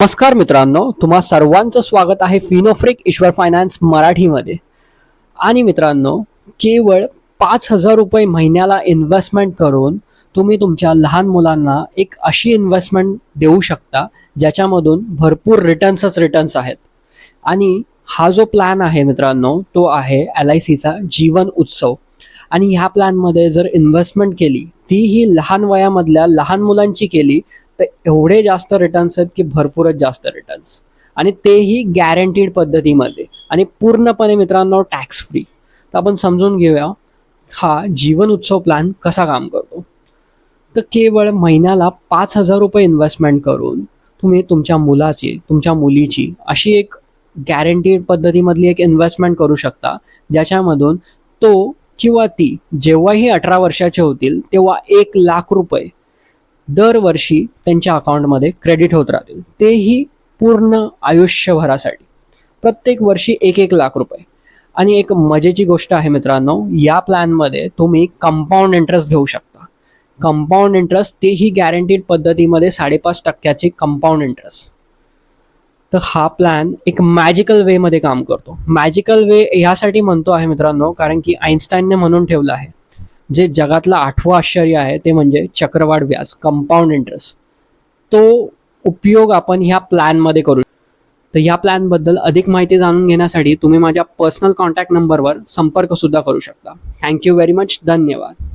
नमस्कार मित्रांनो तुम्हा सर्वांचं स्वागत आहे फिनोफ्रिक ईश्वर फायनान्स मराठीमध्ये. आणि मित्रांनो केवळ पाच हजार रुपये महिन्याला इन्व्हेस्टमेंट करून तुम्ही तुमच्या लहान मुलांना एक अशी इन्व्हेस्टमेंट देऊ शकता ज्याच्यामधून भरपूर रिटर्न्सच रिटर्न्स आहेत. आणि हा जो प्लॅन आहे मित्रांनो तो आहे एल आय सीचा जीवन उत्सव. आणि ह्या प्लॅनमध्ये जर इन्व्हेस्टमेंट केली तीही लहान वयामधल्या लहान मुलांची केली तर एवढे जास्त रिटर्न्स आहेत की भरपूरच जास्त रिटर्न्स आणि तेही गॅरंटीड पद्धतीमध्ये. आणि पूर्णपणे मित्रांनो टॅक्स फ्री तर आपण समजून घेऊया हा जीवन उत्सव प्लॅन कसा काम करतो? तर केवळ महिन्याला पाच हजार रुपये इन्व्हेस्टमेंट करून तुम्ही तुमच्या मुलाची तुमच्या मुलीची अशी एक गॅरंटीड पद्धतीमधली एक इन्व्हेस्टमेंट करू शकता ज्याच्यामधून तो किंवा ती जेव्हाही अठरा वर्षाचे होतील तेव्हा एक लाख रुपये दरवर्षी त्यांच्या अकाउंटमध्ये क्रेडिट होत राहतील. तेही पूर्ण आयुष्यभरासाठी. प्रत्येक वर्षी एक एक लाख रुपये. आणि एक मजेची गोष्ट आहे मित्रांनो या प्लॅनमध्ये तुम्ही कंपाऊंड इंटरेस्ट घेऊ शकता. कंपाऊंड इंटरेस्ट तेही गॅरंटीड पद्धतीमध्ये साडेपाच टक्क्याचे कंपाऊंड इंटरेस्ट. तर हा प्लॅन एक मॅजिकल वेमध्ये काम करतो. मॅजिकल वे ह्यासाठी म्हणतो आहे मित्रांनो कारण की आईन्स्टाईनने म्हणून ठेवलं आहे. जे जगातलं आठवं आश्चर्य आहे ते म्हणजे चक्रवाढ व्याज कंपाऊंड इंटरेस्ट तो उपयोग आपण ह्या प्लॅनमध्ये करू. तर ह्या प्लॅनबद्दल अधिक माहिती जाणून घेण्यासाठी तुम्ही माझ्या पर्सनल कॉन्टॅक्ट नंबरवर संपर्क सुद्धा करू शकता. थँक्यू व्हेरी मच धन्यवाद.